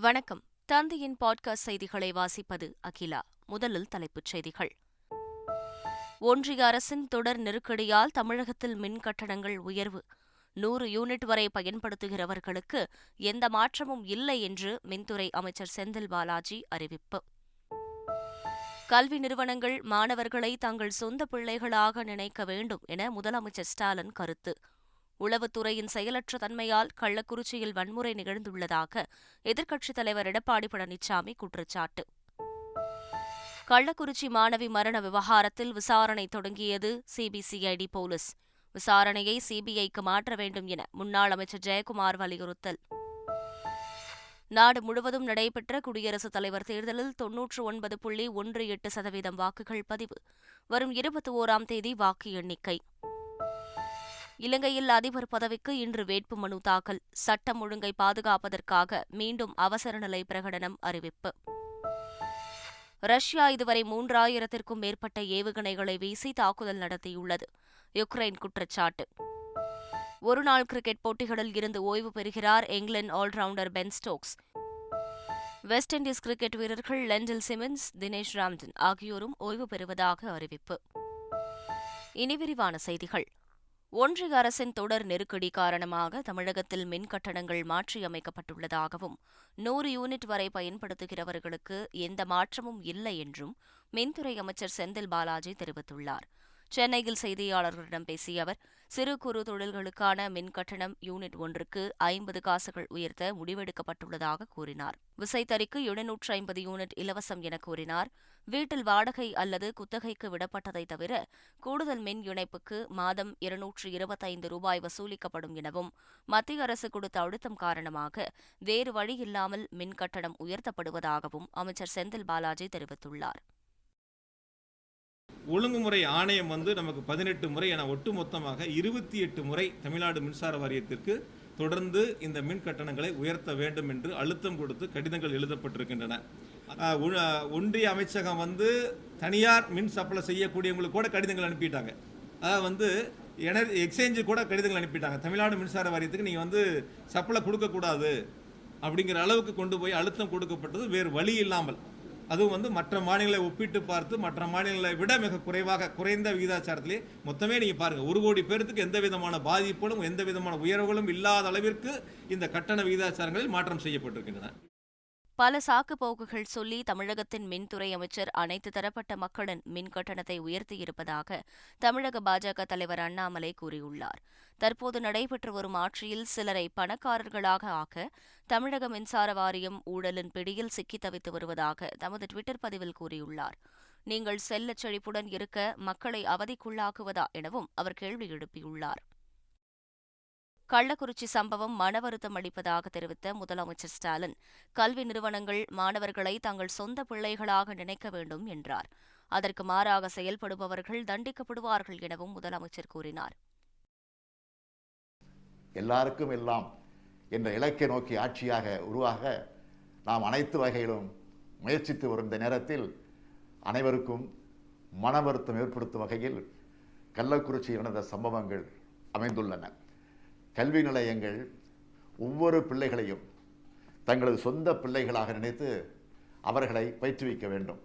வணக்கம். தந்தையின் பாட்காஸ்ட் செய்திகளை வாசிப்பது அகிலா. முதலில் தலைப்புச் செய்திகள். ஒன்றிய அரசின் தொடர் நெருக்கடியால் தமிழகத்தில் மின் கட்டணங்கள் உயர்வு. நூறு யூனிட் வரை பயன்படுத்துகிறவர்களுக்கு எந்த மாற்றமும் இல்லை என்று மின்துறை அமைச்சர் செந்தில் பாலாஜி அறிவிப்பு. கல்வி நிறுவனங்கள் மாணவர்களை தங்கள் சொந்த பிள்ளைகளாக நினைக்க வேண்டும் என முதலமைச்சர் ஸ்டாலின் கருத்து. உளவுத்துறையின் செயலற்ற தன்மையால் கள்ளக்குறிச்சியில் வன்முறை நிகழ்ந்துள்ளதாக எதிர்க்கட்சித் தலைவர் எடப்பாடி பழனிசாமி குற்றச்சாட்டு. கள்ளக்குறிச்சி மாணவி மரண விவகாரத்தில் விசாரணை தொடங்கியது சிபிசிஐடி போலீஸ். விசாரணையை சிபிஐக்கு மாற்ற வேண்டும் என முன்னாள் அமைச்சர் ஜெயக்குமார் வலியுறுத்தல். நாடு முழுவதும் நடைபெற்ற குடியரசுத் தலைவர் தேர்தலில் தொன்னூற்று ஒன்பது புள்ளி ஒன்று எட்டு சதவீதம் வாக்குகள் பதிவு. வரும் இருபத்தி ஓராம் தேதி வாக்கு எண்ணிக்கை. இலங்கையில் அதிபர் பதவிக்கு இன்று வேட்புமனு தாக்கல். சட்டம் ஒழுங்கை பாதுகாப்பதற்காக மீண்டும் அவசர நிலை பிரகடனம் அறிவிப்பு. ரஷ்யா இதுவரை மூன்றாயிரத்திற்கும் மேற்பட்ட ஏவுகணைகளை வீசி தாக்குதல் நடத்தியுள்ளது. யுக்ரைன் குற்றச்சாட்டு. ஒருநாள் கிரிக்கெட் போட்டிகளில் இருந்து ஓய்வு பெறுகிறார் England allrounder Ben Stokes. West Indies cricket வீரர்கள் லெண்டில் சிமன்ஸ் தினேஷ் ராம்டன் ஆகியோரும் ஓய்வு பெறுவதாக அறிவிப்பு. இனி விரிவான செய்திகள். ஒன்றிய அரசின் தொடர் நெருக்கடி காரணமாக தமிழகத்தில் மின் கட்டணங்கள் மாற்றியமைக்கப்பட்டுள்ளதாகவும் நூறு யூனிட் வரை பயன்படுத்துகிறவர்களுக்கு எந்த மாற்றமும் இல்லை என்றும் மின்துறை அமைச்சர் செந்தில் பாலாஜி தெரிவித்துள்ளார். சென்னையில் செய்தியாளர்களிடம் பேசிய அவர் சிறு குறு தொழில்களுக்கான மின் கட்டணம் யூனிட் ஒன்றுக்கு ஐம்பது காசுகள் உயர்த்த முடிவெடுக்கப்பட்டுள்ளதாக கூறினார். விசைத்தறிக்கு எழுநூற்று ஐம்பது யூனிட் இலவசம் என கூறினார். வீட்டில் வாடகை அல்லது குத்தகைக்கு விடப்பட்டதை தவிர கூடுதல் மின் இணைப்புக்கு மாதம் இருநூற்று இருபத்தைந்து ரூபாய் வசூலிக்கப்படும் எனவும் மத்திய அரசு கொடுத்த அழுத்தம் காரணமாக வேறு வழியில்லாமல் மின் கட்டணம் உயர்த்தப்படுவதாகவும் அமைச்சர் செந்தில் பாலாஜி தெரிவித்துள்ளார். ஒழுங்குமுறை ஆணையம் வந்து நமக்கு பதினெட்டு முறை என ஒட்டுமொத்தமாக இருபத்தி எட்டு முறை தமிழ்நாடு மின்சார வாரியத்திற்கு தொடர்ந்து இந்த மின் கட்டணங்களை உயர்த்த வேண்டும் என்று அழுத்தம் கொடுத்து கடிதங்கள் எழுதப்பட்டிருக்கின்றன. ஒன்றிய அமைச்சகம் வந்து தனியார் மின் சப்ளை செய்யக்கூடியவங்களுக்கு கூட கடிதங்கள் அனுப்பிட்டாங்க. அதாவது வந்து எனர்ஜி எக்ஸ்சேஞ்சு கூட கடிதங்கள் அனுப்பிட்டாங்க. தமிழ்நாடு மின்சார வாரியத்துக்கு நீங்கள் வந்து சப்ளை கொடுக்கக்கூடாது அப்படிங்கிற அளவுக்கு கொண்டு போய் அழுத்தம் கொடுக்கப்பட்டது வேறு வழி இல்லாமல். அதுவும் வந்து மற்ற மாநிலங்களை ஒப்பிட்டு பார்த்து மற்ற மாநிலங்களை விட மிக குறைவாக குறைந்த விகிதாச்சாரத்திலே மொத்தமே நீங்கள் பாருங்கள் ஒரு கோடி பேர்த்துக்கு எந்த விதமான பாதிப்புகளும் எந்த விதமான உயர்வுகளும் இல்லாத அளவிற்கு இந்த கட்டண விகிதாச்சாரங்களில் மாற்றம் செய்யப்பட்டிருக்கின்றன. பல சாக்கு போக்குகள் சொல்லி தமிழகத்தின் மின்துறை அமைச்சர் அனைத்து தரப்பட்ட மக்களின் மின் கட்டணத்தை உயர்த்தியிருப்பதாக தமிழக பாஜக தலைவர் அண்ணாமலை கூறியுள்ளார். தற்போது நடைபெற்று வரும் ஆட்சியில் சிலரை பணக்காரர்களாக ஆக்க தமிழக மின்சார வாரியம் ஊழலின் பிடியில் சிக்கி தவித்து வருவதாக தமது டுவிட்டர் பதிவில் கூறியுள்ளார். நீங்கள் செல்ல செழிப்புடன் இருக்க மக்களை அவதிக்குள்ளாக்குவதா எனவும் அவர் கேள்வி எழுப்பியுள்ளார். கள்ளக்குறிச்சி சம்பவம் மன வருத்தம் அளிப்பதாக தெரிவித்த முதலமைச்சர் ஸ்டாலின் கல்வி நிறுவனங்கள் மாணவர்களை தங்கள் சொந்த பிள்ளைகளாக நினைக்க வேண்டும் என்றார். அதற்கு மாறாக செயல்படுபவர்கள் தண்டிக்கப்படுவார்கள் எனவும் முதலமைச்சர் கூறினார். எல்லாருக்கும் எல்லாம் என்ற இலக்கை நோக்கி ஆட்சியாக உருவாக நாம் அனைத்து வகையிலும் முயற்சித்து வரும் இந்த நேரத்தில் அனைவருக்கும் மன வருத்தம் ஏற்படுத்தும் வகையில் கள்ளக்குறிச்சியில் நடந்த சம்பவங்கள் அமைந்துள்ளன. கல்வி நிலையங்கள் ஒவ்வொரு பிள்ளைகளையும் தங்களது சொந்த பிள்ளைகளாக நினைத்து அவர்களை பயிற்றுவிக்க வேண்டும்.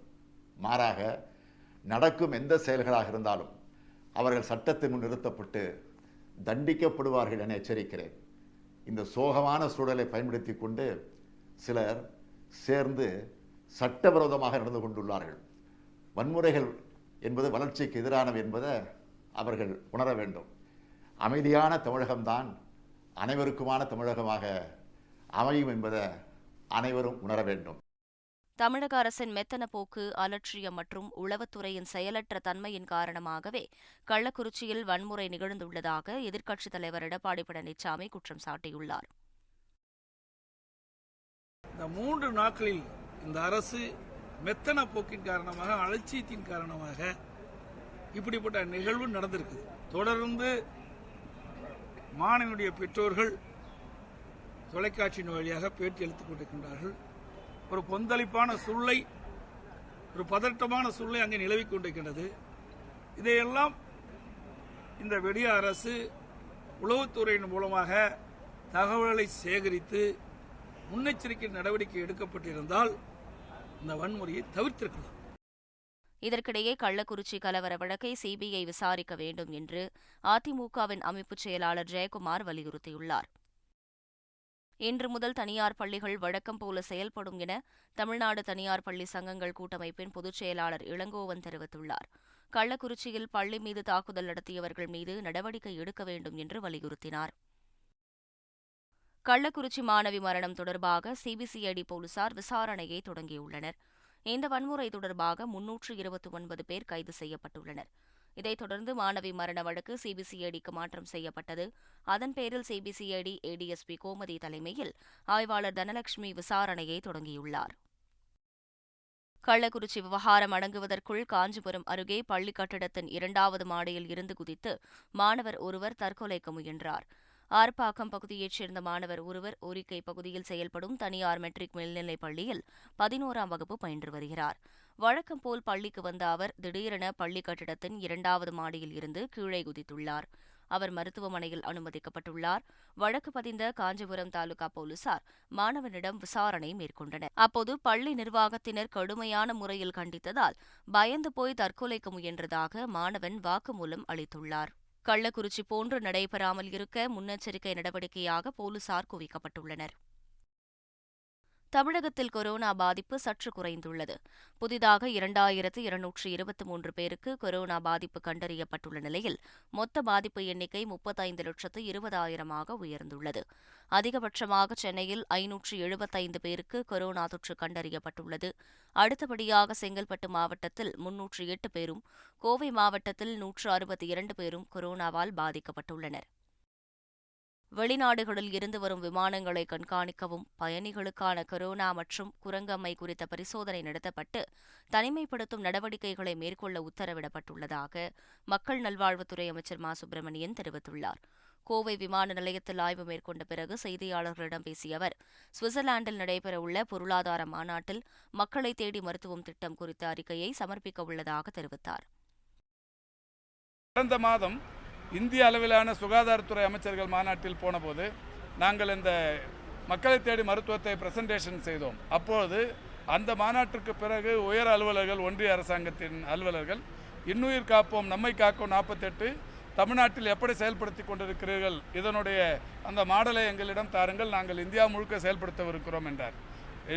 மாறாக நடக்கும் எந்த செயல்களாக இருந்தாலும் அவர்கள் சட்டத்தின் முன் நிறுத்தப்பட்டு தண்டிக்கப்படுவார்கள் என எச்சரிக்கிறேன். இந்த சோகமான சூழலை பயன்படுத்தி கொண்டு சிலர் சேர்ந்து சட்டவிரோதமாக நடந்து கொண்டுள்ளார்கள். வன்முறைகள் என்பது வளர்ச்சிக்கு எதிரானவை என்பதை அவர்கள் உணர வேண்டும். அமைதியான தமிழகம்தான் அனைவருக்குமான தமிழகமாக அமையும் என்பதை அனைவரும் உணர வேண்டும். தமிழக அரசின் மெத்தன போக்கு அலட்சியம் மற்றும் உளவுத்துறையின் செயலற்ற தன்மையின் காரணமாகவே கள்ளக்குறிச்சியில் வன்முறை நிகழ்ந்துள்ளதாக எதிர்க்கட்சித் தலைவர் எடப்பாடி பழனிசாமி குற்றம் சாட்டியுள்ளார். இந்த மூன்று நாட்களில் இந்த அரசு மெத்தன போக்கின் காரணமாக அலட்சியத்தின் காரணமாக இப்படிப்பட்ட நிகழ்வு நடந்திருக்கு தொடர்ந்து மாணவனுடைய பெற்றோர்கள் தொலைக்காட்சியின் வழியாக பேட்டி அளித்துக் கொண்டிருக்கின்றார்கள். ஒரு கொந்தளிப்பான சூழ்நிலை ஒரு பதட்டமான சூழ்நிலை அங்கே நிலவிக் கொண்டிருக்கின்றது. இதையெல்லாம் இந்த வெடிய அரசு உளவுத்துறையின் மூலமாக தகவல்களை சேகரித்து முன்னெச்சரிக்கை நடவடிக்கை எடுக்கப்பட்டிருந்தால் இந்த வன்முறையை தவிர்த்திருக்கலாம். இதற்கிடையே கள்ளக்குறிச்சி கலவர வழக்கை சிபிஐ விசாரிக்க வேண்டும் என்று அதிமுகவின் அமைப்புச் செயலாளர் ஜெயக்குமார் வலியுறுத்தியுள்ளார். இன்று முதல் தனியார் பள்ளிகள் வழக்கம் போல செயல்படும் என தமிழ்நாடு தனியார் பள்ளி சங்கங்கள் கூட்டமைப்பின் பொதுச் செயலாளர் இளங்கோவன் தெரிவித்துள்ளார். கள்ளக்குறிச்சியில் பள்ளி மீது தாக்குதல் நடத்தியவர்கள் மீது நடவடிக்கை எடுக்க வேண்டும் என்று வலியுறுத்தினார். கள்ளக்குறிச்சி மாணவி மரணம் தொடர்பாக சிபிசிஐடி போலீசார் விசாரணையை தொடங்கியுள்ளனர். இந்த வன்முறை தொடர்பாக முன்னூற்று இருபத்தி ஒன்பது பேர் கைது செய்யப்பட்டுள்ளனர். இதைத் தொடர்ந்து மாணவி மரண வழக்கு சிபிசிஐடிக்கு மாற்றம் செய்யப்பட்டது. அதன் பேரில் சிபிசிஐடி ஏடிஎஸ்பி கோமதி தலைமையில் ஆய்வாளர் தனலட்சுமி விசாரணையை தொடங்கியுள்ளார். கள்ளக்குறிச்சி விவகாரம் அடங்குவதற்குள் காஞ்சிபுரம் அருகே பள்ளி கட்டிடத்தின் இரண்டாவது மாடியில் இருந்து குதித்து மாணவர் ஒருவர் தற்கொலைக்கு முயன்றார். ஆர்ப்பாக்கம் பகுதியைச் சேர்ந்த மாணவர் ஒருவர் ஓரிக்கை பகுதியில் செயல்படும் தனியார் மெட்ரிக் மேல்நிலைப் பள்ளியில் பதினோராம் வகுப்பு பயின்று வருகிறார். வழக்கம் போல் பள்ளிக்கு வந்த அவர் திடீரென பள்ளி கட்டிடத்தின் இரண்டாவது மாடியில் இருந்து கீழே குதித்துள்ளார். அவர் மருத்துவமனையில் அனுமதிக்கப்பட்டுள்ளார். வழக்கு பதிந்த காஞ்சிபுரம் தாலுகா போலீசார் மாணவனிடம் விசாரணை மேற்கொண்டனர். அப்போது பள்ளி நிர்வாகத்தினர் கடுமையான முறையில் கண்டித்ததால் பயந்து போய் தற்கொலைக்கு முயன்றதாக மாணவன் வாக்குமூலம் அளித்துள்ளார். கள்ளக்குறிச்சி போன்று நடைபெறாமல் இருக்க முன்னெச்சரிக்கை நடவடிக்கையாக போலீசார் குவிக்கப்பட்டுள்ளனர். தமிழகத்தில் கொரோனா பாதிப்பு சற்று குறைந்துள்ளது. புதிதாக இரண்டாயிரத்து இருநூற்று இருபத்தி மூன்று பேருக்கு கொரோனா பாதிப்பு கண்டறியப்பட்டுள்ள நிலையில் மொத்த பாதிப்பு எண்ணிக்கை முப்பத்தைந்து லட்சத்து இருபதாயிரமாக உயர்ந்துள்ளது. அதிகபட்சமாக சென்னையில் ஐநூற்று எழுபத்தைந்து பேருக்கு கொரோனா தொற்று கண்டறியப்பட்டுள்ளது. அடுத்தபடியாக செங்கல்பட்டு மாவட்டத்தில் முன்னூற்று எட்டு பேரும் கோவை மாவட்டத்தில் நூற்று அறுபத்தி இரண்டு பேரும் கொரோனாவால் பாதிக்கப்பட்டுள்ளனர். வெளிநாடுகளில் இருந்து வரும் விமானங்களை கண்காணிக்கவும் பயணிகளுக்கான கொரோனா மற்றும் குரங்கம்மை குறித்த பரிசோதனை நடத்தப்பட்டு தனிமைப்படுத்தும் நடவடிக்கைகளை மேற்கொள்ள உத்தரவிடப்பட்டுள்ளதாக மக்கள் நல்வாழ்வுத்துறை அமைச்சர் மா. சுப்பிரமணியன் தெரிவித்துள்ளார். கோவை விமான நிலையத்தில் ஆய்வு மேற்கொண்ட பிறகு செய்தியாளர்களிடம் பேசிய அவர் சுவிட்சர்லாந்தில் நடைபெறவுள்ள பொருளாதார மாநாட்டில் மக்களை தேடி மருத்துவம் திட்டம் குறித்த அறிக்கையை சமர்ப்பிக்க உள்ளதாக தெரிவித்தார். கடந்த மாதம் இந்திய அளவிலான சுகாதாரத்துறை அமைச்சர்கள் மாநாட்டில் போனபோது நாங்கள் இந்த மக்களை தேடி மருத்துவத்தை பிரசன்டேஷன் செய்தோம். அப்போது அந்த மாநாட்டிற்கு பிறகு உயர் அலுவலர்கள் ஒன்றிய அரசாங்கத்தின் அலுவலர்கள் இன்னுயிர் காப்போம் நம்மை காக்கும் நாற்பத்தெட்டு தமிழ்நாட்டில் எப்படி செயல்படுத்தி கொண்டிருக்கிறீர்கள் இதனுடைய அந்த மாடலை எங்களிடம் தாருங்கள் நாங்கள் இந்தியா முழுக்க செயல்படுத்தவிருக்கிறோம் என்றார்.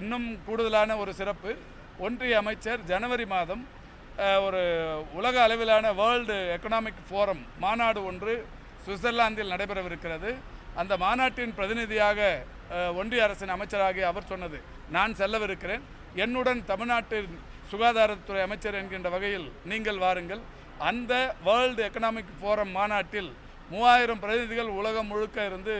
இன்னும் கூடுதலான ஒரு சிறப்பு ஒன்றிய அமைச்சர் ஜனவரி மாதம் ஒரு உலக அளவிலான வேர்ல்டு எக்கனாமிக் ஃபோரம் மாநாடு ஒன்று சுவிட்சர்லாந்தில் நடைபெறவிருக்கிறது. அந்த மாநாட்டின் பிரதிநிதியாக ஒன்றிய அரசின் அமைச்சராகிய அவர் சொன்னது. நான் செல்லவிருக்கிறேன். என்னுடன் தமிழ்நாட்டின் சுகாதாரத்துறை அமைச்சர் என்கின்ற வகையில் நீங்கள் வாருங்கள். அந்த வேர்ல்டு எக்கனாமிக் ஃபோரம் மாநாட்டில் மூவாயிரம் பிரதிநிதிகள் உலகம் முழுக்க இருந்து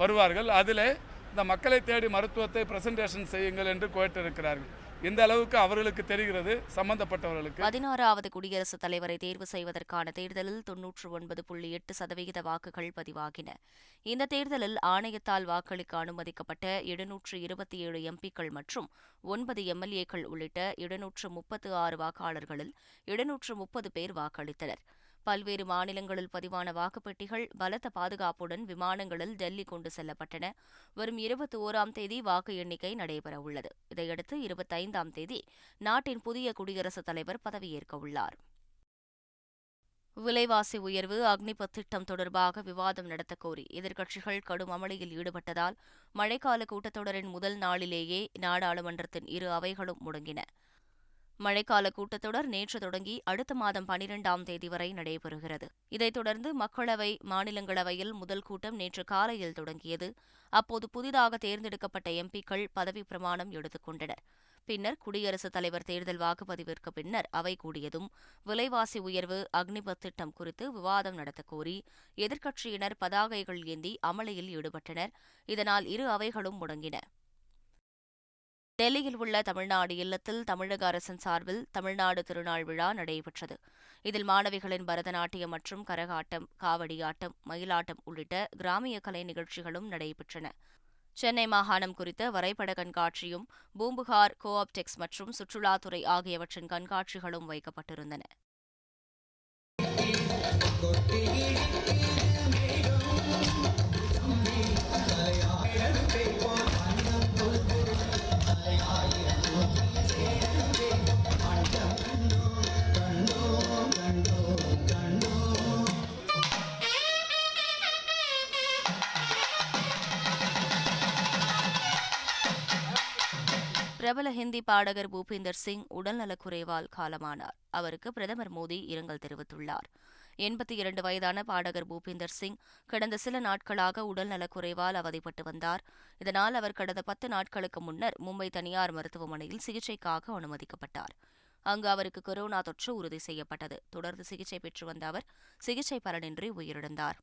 வருவார்கள். அதிலே இந்த மக்களை தேடி மருத்துவத்தை பிரசன்டேஷன் செய்யுங்கள் என்று கோட்டிருக்கிறார்கள். இந்த அளவுக்கு அவர்களுக்கு தெரிகிறது சம்பந்தப்பட்டவர்களுக்கு. பதினாறாவது குடியரசுத் தலைவரை தேர்வு செய்வதற்கான தேர்தலில் தொன்னூற்று ஒன்பது புள்ளி எட்டு சதவிகித வாக்குகள் பதிவாகின. இந்த தேர்தலில் ஆணையத்தால் வாக்களிக்க அனுமதிக்கப்பட்ட எழுநூற்று இருபத்தி ஏழு எம்பிக்கள் மற்றும் ஒன்பது எம்எல்ஏக்கள் உள்ளிட்ட எழுநூற்று முப்பத்து ஆறு வாக்காளர்களில் எழுநூற்று முப்பது பேர் வாக்களித்தனர். பல்வேறு மாநிலங்களில் பதிவான வாக்குப்பெட்டிகள் பலத்த பாதுகாப்புடன் விமானங்களில் டெல்லி கொண்டு செல்லப்பட்டன. வரும் இருபத்தி ஓராம் தேதி வாக்கு எண்ணிக்கை நடைபெறவுள்ளது. இதையடுத்து இருபத்தைந்தாம் தேதி நாட்டின் புதிய குடியரசுத் தலைவர் பதவியேற்கவுள்ளார் விலைவாசி உயர்வு அக்னிபத் திட்டம் தொடர்பாக விவாதம் நடத்தக் கோரி எதிர்க்கட்சிகள் கடும் அமளியில் ஈடுபட்டதால் மழைக்கால கூட்டத்தொடரின் முதல் நாளிலேயே நாடாளுமன்றத்தின் இரு அவைகளும் முடங்கின. மழைக்கால கூட்டத்தொடர் நேற்று தொடங்கி அடுத்த மாதம் பனிரெண்டாம் தேதி வரை நடைபெறுகிறது. இதைத் தொடர்ந்து மக்களவை மாநிலங்களவையில் முதல் கூட்டம் நேற்று காலையில் தொடங்கியது. அப்போது புதிதாக தேர்ந்தெடுக்கப்பட்ட எம்பிக்கள் பதவிப் பிரமாணம் எடுத்துக்கொண்டனர் பின்னர் குடியரசுத் தலைவர் தேர்தல் வாக்குப்பதிவிற்கு பின்னர் அவை கூடியதும் விலைவாசி உயர்வு அக்னிபத் திட்டம் குறித்து விவாதம் நடத்தக் கோரி எதிர்க்கட்சியினர் பதாகைகள் ஏந்தி அமளியில் ஈடுபட்டனர். இதனால் இரு அவைகளும் முடங்கின. டெல்லியில் உள்ள தமிழ்நாடு இல்லத்தில் தமிழக அரசின் சார்பில் தமிழ்நாடு திருநாள் விழா நடைபெற்றது. இதில் மாணவிகளின் பரதநாட்டியம் மற்றும் கரகாட்டம் காவடியாட்டம் மயிலாட்டம் உள்ளிட்ட கிராமிய கலை நிகழ்ச்சிகளும் நடைபெற்றன. சென்னை மாகாணம் குறித்த வரைபட கண்காட்சியும் பூம்புகார் கோஆப்டெக்ஸ் மற்றும் சுற்றுலாத்துறை ஆகியவற்றின் கண்காட்சிகளும் வைக்கப்பட்டிருந்தன. பிரபல ஹிந்தி பாடகர் பூபிந்தர் சிங் உடல்நலக்குறைவால் காலமானார். அவருக்கு பிரதமர் மோடி இரங்கல் தெரிவித்துள்ளார். எண்பத்தி இரண்டு வயதான பாடகர் பூபிந்தர் சிங் கடந்த சில நாட்களாக உடல்நலக்குறைவால் அவதிப்பட்டு வந்தார். இதனால் அவர் கடந்த பத்து நாட்களுக்கு முன்னர் மும்பை தனியார் மருத்துவமனையில் சிகிச்சைக்காக அனுமதிக்கப்பட்டார். அங்கு அவருக்கு கொரோனா தொற்று உறுதி செய்யப்பட்டது. தொடர்ந்து சிகிச்சை பெற்று வந்த அவர் சிகிச்சை பலனின்றி உயிரிழந்தார்.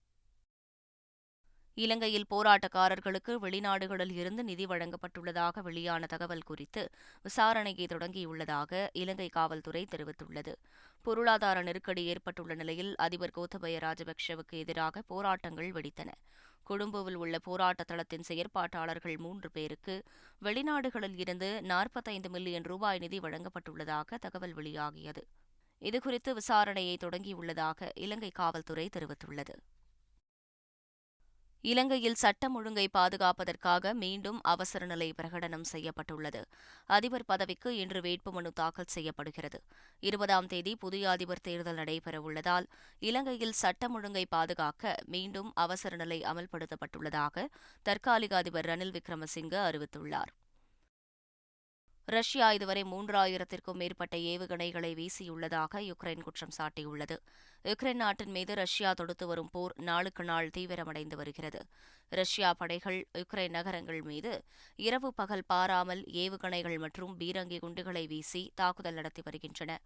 இலங்கையில் போராட்டக்காரர்களுக்கு வெளிநாடுகளில் இருந்து நிதி வழங்கப்பட்டுள்ளதாக வெளியான தகவல் குறித்து விசாரணையை தொடங்கியுள்ளதாக இலங்கை காவல்துறை தெரிவித்துள்ளது. பொருளாதார நெருக்கடி ஏற்பட்டுள்ள நிலையில் அதிபர் கோத்தபய ராஜபக்ஷவுக்கு எதிராக போராட்டங்கள் வெடித்தன. கொழும்புவில் உள்ள போராட்ட தளத்தின் செயற்பாட்டாளர்கள் மூன்று பேருக்கு வெளிநாடுகளில் இருந்து நாற்பத்தைந்து மில்லியன் ரூபாய் நிதி வழங்கப்பட்டுள்ளதாக தகவல் வெளியாகியது. இதுகுறித்து விசாரணையை தொடங்கியுள்ளதாக இலங்கை காவல்துறை தெரிவித்துள்ளது. இலங்கையில் சட்டம் ஒழுங்கை பாதுகாப்பதற்காக மீண்டும் அவசர நிலை பிரகடனம் செய்யப்பட்டுள்ளது. அதிபர் பதவிக்கு இன்று வேட்புமனு தாக்கல் செய்யப்படுகிறது. இருபதாம் தேதி புதிய அதிபர் தேர்தல் நடைபெறவுள்ளதால் இலங்கையில் சட்டம் ஒழுங்கை பாதுகாக்க மீண்டும் அவசர நிலை அமல்படுத்தப்பட்டுள்ளதாக தற்காலிக அதிபர் ரணில் விக்ரமசிங்க அறிவித்துள்ளார். ரஷ்யா இதுவரை மூன்றாயிரத்திற்கும் மேற்பட்ட ஏவுகணைகளை வீசியுள்ளதாக யுக்ரைன் குற்றம் சாட்டியுள்ளது. யுக்ரைன் நாட்டின் மீது ரஷ்யா தொடுத்து வரும் போர் நாளுக்கு நாள் தீவிரமடைந்து வருகிறது. ரஷ்யா படைகள் யுக்ரைன் நகரங்கள் மீது இரவு பகல் பாராமல் ஏவுகணைகள் மற்றும் பீரங்கி குண்டுகளை வீசி தாக்குதல் நடத்தி வருகின்றன.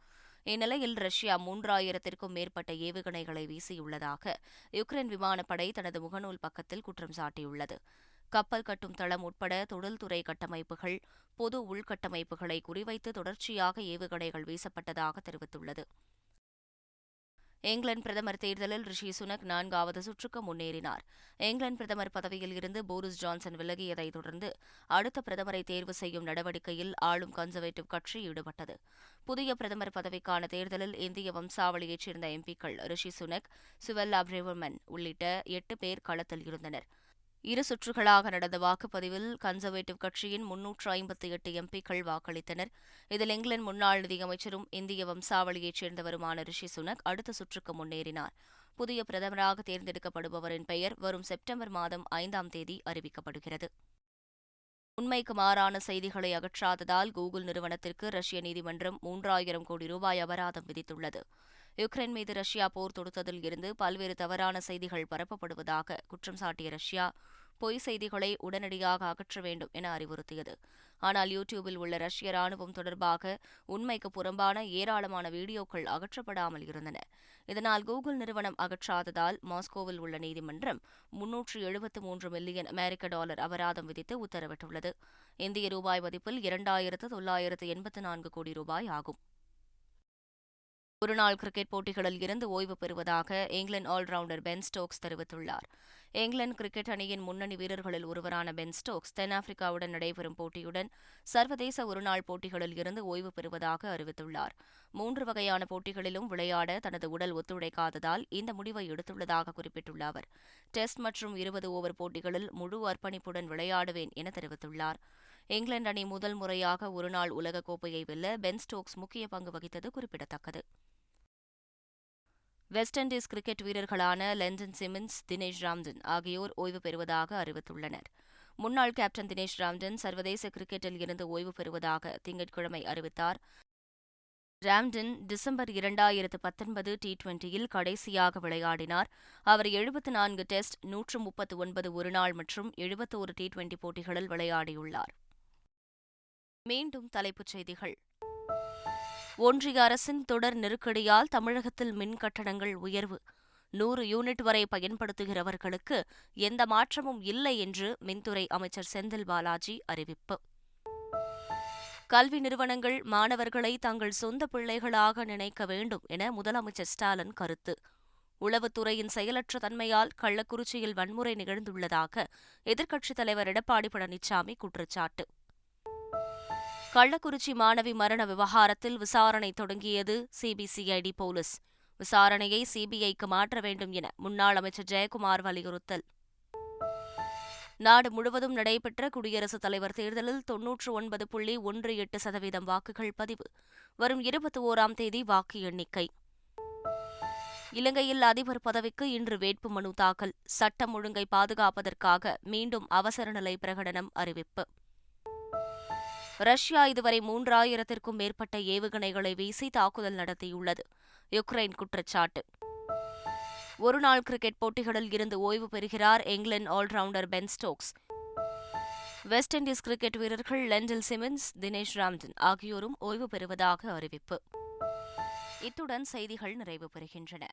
இந்நிலையில் ரஷ்யா மூன்றாயிரத்திற்கும் மேற்பட்ட ஏவுகணைகளை வீசியுள்ளதாக யுக்ரைன் விமானப்படை தனது முகநூல் பக்கத்தில் குற்றம் சாட்டியுள்ளது. கப்பல் கட்டும் தளம் உட்பட தொழில்துறை கட்டமைப்புகள் பொது உள்கட்டமைப்புகளை குறிவைத்து தொடர்ச்சியாக ஏவுகணைகள் வீசப்பட்டதாக தெரிவித்துள்ளது. இங்கிலாந்து பிரதமர் தேர்தலில் ரிஷி சுனக் நான்காவது சுற்றுக்கு முன்னேறினார். இங்கிலாந்து பிரதமர் பதவியில் இருந்து போரிஸ் ஜான்சன் விலகியதைத் தொடர்ந்து அடுத்த பிரதமரை தேர்வு செய்யும் நடவடிக்கையில் ஆளும் கன்சர்வேட்டிவ் கட்சி ஈடுபட்டது. புதிய பிரதமர் பதவிக்கான தேர்தலில் இந்திய வம்சாவளியைச் சேர்ந்த எம்பிக்கள் ரிஷி சுனக் சுவெல்லா பிரேவர்மன் உள்ளிட்ட எட்டு பேர் களத்தில் இருந்தனர். இரு சுற்றுகளாக நடந்த வாக்குப்பதிவில் கன்சர்வேட்டிவ் கட்சியின் முன்னூற்று ஐம்பத்தி எட்டு எம்பிக்கள் வாக்களித்தனர். இதில் இங்கிலாந்து முன்னாள் நிதியமைச்சரும் இந்திய வம்சாவளியைச் சேர்ந்தவருமான ரிஷி சுனக் அடுத்த சுற்றுக்கு முன்னேறினார். புதிய பிரதமராக தேர்ந்தெடுக்கப்படுபவரின் பெயர் வரும் செப்டம்பர் மாதம் ஐந்தாம் தேதி அறிவிக்கப்படுகிறது. உண்மைக்கு மாறான செய்திகளை அகற்றாததால் கூகுள் நிறுவனத்திற்கு ரஷ்ய நீதிமன்றம் மூன்றாயிரம் கோடி ரூபாய் அபராதம் விதித்துள்ளது. யுக்ரைன் மீது ரஷ்யா போர் தொடுத்ததில் இருந்து பல்வேறு தவறான செய்திகள் பரப்பப்படுவதாக குற்றம் சாட்டிய ரஷ்யா பொய் செய்திகளை உடனடியாக அகற்ற வேண்டும் என அறிவுறுத்தியது. ஆனால் யூடியூபில் உள்ள ரஷ்ய ராணுவம் தொடர்பாக உண்மைக்கு புறம்பான ஏராளமான வீடியோக்கள் அகற்றப்படாமல் இருந்தன. இதனால் கூகுள் நிறுவனம் அகற்றாததால் மாஸ்கோவில் உள்ள நீதிமன்றம் முன்னூற்று எழுபத்து மூன்று மில்லியன் அமெரிக்க டாலர் அபராதம் விதித்து உத்தரவிட்டுள்ளது. இந்திய ரூபாய் மதிப்பில் இரண்டாயிரத்து தொள்ளாயிரத்து எண்பத்து நான்கு கோடி ரூபாய் ஆகும். ஒருநாள் கிரிக்கெட் போட்டிகளில் இருந்து ஓய்வு பெறுவதாக இங்கிலாந்து ஆல்ரவுண்டர் பென் ஸ்டோக்ஸ் தெரிவித்துள்ளார். இங்கிலாந்து கிரிக்கெட் அணியின் முன்னணி வீரர்களில் ஒருவரான பென் ஸ்டோக்ஸ் தென்னாப்பிரிக்காவுடன் நடைபெறும் போட்டியுடன் சர்வதேச ஒருநாள் போட்டிகளில் இருந்து ஓய்வு பெறுவதாக அறிவித்துள்ளார். மூன்று வகையான போட்டிகளிலும் விளையாட தனது உடல் ஒத்துழைக்காததால் இந்த முடிவை எடுத்துள்ளதாக குறிப்பிட்டுள்ள அவர் டெஸ்ட் மற்றும் இருபது ஓவர் போட்டிகளில் முழு அர்ப்பணிப்புடன் விளையாடுவேன் என தெரிவித்துள்ளார். இங்கிலாந்து அணி முதல் முறையாக ஒருநாள் உலகக்கோப்பையை வெல்ல பென் ஸ்டோக்ஸ் முக்கிய பங்கு வகித்தது குறிப்பிடத்தக்கது. வெஸ்ட் இண்டீஸ் கிரிக்கெட் வீரர்களான லெண்டன் சிமின்ஸ் தினேஷ் ராம்டன் ஆகியோர் ஓய்வு பெறுவதாக அறிவித்துள்ளனர். முன்னாள் கேப்டன் தினேஷ் ராம்டன் சர்வதேச கிரிக்கெட்டில் இருந்து ஓய்வு பெறுவதாக திங்கட்கிழமை அறிவித்தார். ராம்டன் டிசம்பர் இரண்டாயிரத்து பத்தொன்பது டி டுவெண்டியில் கடைசியாக விளையாடினார். அவர் எழுபத்து நான்கு டெஸ்ட் நூற்று முப்பத்து ஒன்பது ஒருநாள் மற்றும் எழுபத்தோரு டி டுவெண்டி போட்டிகளில் விளையாடியுள்ளார். மீண்டும் தலைப்புச் செய்திகள். ஒன்றிய அரசின் தொடர் நெருக்கடியால் தமிழகத்தில் மின் கட்டணங்கள் உயர்வு. நூறு யூனிட் வரை பயன்படுத்துகிறவர்களுக்கு எந்த மாற்றமும் இல்லை என்று மின்துறை அமைச்சர் செந்தில் பாலாஜி அறிவிப்பு. கல்வி நிறுவனங்கள் மாணவர்களை தங்கள் சொந்த பிள்ளைகளாக நினைக்க வேண்டும் என முதலமைச்சர் ஸ்டாலின் கருத்து. உளவுத்துறையின் செயலற்ற தன்மையால் கள்ளக்குறிச்சியில் வன்முறை நிகழ்ந்துள்ளதாக எதிர்க்கட்சித் தலைவர் எடப்பாடி பழனிசாமி குற்றச்சாட்டு. கள்ளக்குறிச்சி மாணவி மரண விவகாரத்தில் விசாரணை தொடங்கியது சிபிசிஐடி போலீஸ். விசாரணையை சிபிஐக்கு மாற்ற வேண்டும் என முன்னாள் அமைச்சர் ஜெயக்குமார் வலியுறுத்தல். நாடு முழுவதும் நடைபெற்ற குடியரசுத் தலைவர் தேர்தலில் தொன்னூற்று ஒன்பது புள்ளி ஒன்று எட்டு சதவீதம் வாக்குகள் பதிவு. வரும் இருபத்தி ஓராம் தேதி வாக்கு எண்ணிக்கை. இலங்கையில் அதிபர் பதவிக்கு இன்று வேட்புமனு தாக்கல். சட்டம் ஒழுங்கை பாதுகாப்பதற்காக மீண்டும் அவசர நிலை பிரகடனம் அறிவிப்பு. ரஷ்யா இதுவரை மூன்றாயிரத்திற்கும் மேற்பட்ட ஏவுகணைகளை வீசி தாக்குதல் நடத்தியுள்ளது. யுக்ரைன் குற்றச்சாட்டு. ஒருநாள் கிரிக்கெட் போட்டிகளில் இருந்து ஓய்வு பெறுகிறார் England allrounder Ben Stokes. West Indies cricket வீரர்கள் லெண்டில் சிமன்ஸ் தினேஷ் ராம்டன் ஆகியோரும் ஓய்வு பெறுவதாக அறிவிப்பு. இத்துடன் செய்திகள் நிறைவு பெறுகின்றன.